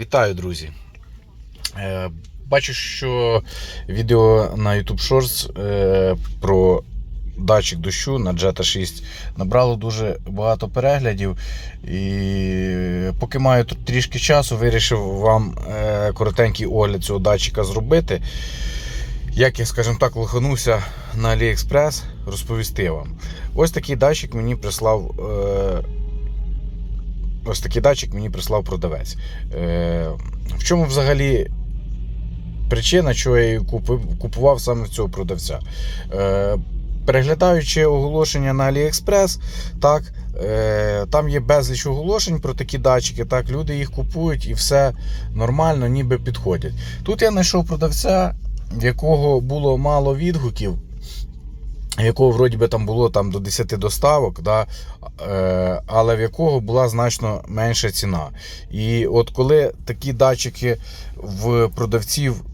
Вітаю, друзі. Е, Бачу, що відео на YouTube Shorts е, про датчик дощу на Jetta 6 набрало дуже багато переглядів. І поки маю тут трішки часу, вирішив вам е, коротенький огляд цього датчика зробити. Як я, скажімо так, лоханувся на AliExpress, розповісти вам. Ось такий датчик мені прислав. Ось такий датчик мені прислав продавець. Е, в чому взагалі причина, чого я її купував саме в цього продавця? Е, переглядаючи оголошення на AliExpress, так, е, там є безліч оголошень про такі датчики, так, люди їх купують і все нормально, ніби підходять. Тут я знайшов продавця, в якого було мало відгуків. Якого вроді би там було там до 10 доставок, да, е, але в якого була значно менша ціна. І от коли такі датчики в продавців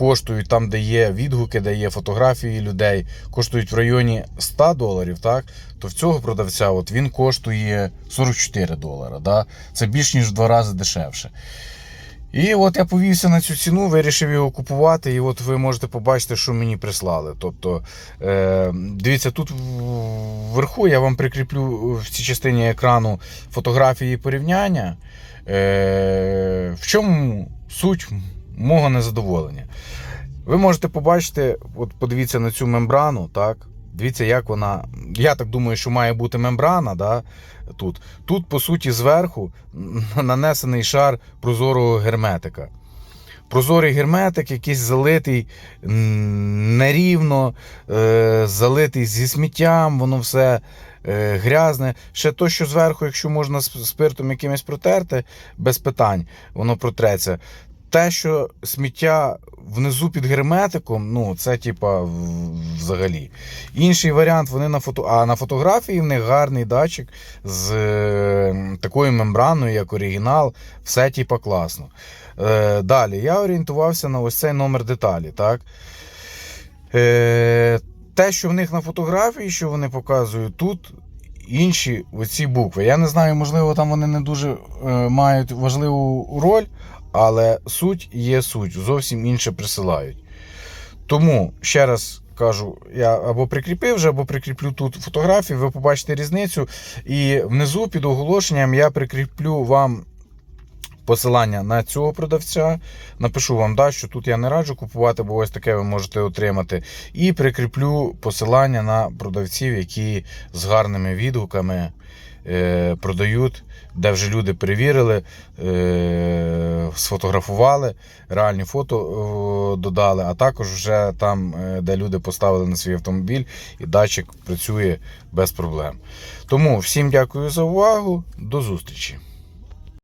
коштують там, де є відгуки, де є фотографії людей, коштують в районі 100 доларів, так, то в цього продавця от він коштує 44 долара. Да? Це більш ніж в два рази дешевше. І от я повівся на цю ціну, вирішив його купувати, і от ви можете побачити, що мені прислали. Тобто, е, дивіться, тут вверху я вам прикріплю в цій частині екрану фотографії порівняння. Е, в чому суть мого незадоволення? Ви можете побачити, от подивіться на цю мембрану, так? Дивіться, як вона. Я так думаю, що має бути мембрана. Да? Тут, Тут, по суті, зверху нанесений шар прозорого герметика. Прозорий герметик, якийсь залитий нерівно, е, залитий зі сміттям, воно все е, грязне. Ще то, що зверху, якщо можна сп- спиртом якимось протерти, без питань, воно протреться. Те, що сміття внизу під герметиком, ну це типа взагалі. Інший варіант, вони на фото. А на фотографії в них гарний датчик з е, такою мембраною, як оригінал, все типа класно. Е, далі я орієнтувався на ось цей номер деталі. Так? Е, те, що в них на фотографії, що вони показують, тут інші оці букви. Я не знаю, можливо, там вони не дуже е, мають важливу роль, але суть є суть, зовсім інше присилають. Тому ще раз кажу, я або прикріпив вже, або прикріплю тут фотографії, ви побачите різницю. І внизу під оголошенням я прикріплю вам посилання на цього продавця. Напишу вам, да, що тут я не раджу купувати, бо ось таке ви можете отримати. І прикріплю посилання на продавців, які з гарними відгуками продають, де вже люди перевірили, е, сфотографували, реальні фото е, додали, а також вже там, е, де люди поставили на свій автомобіль, і датчик працює без проблем. Тому всім дякую за увагу. До зустрічі!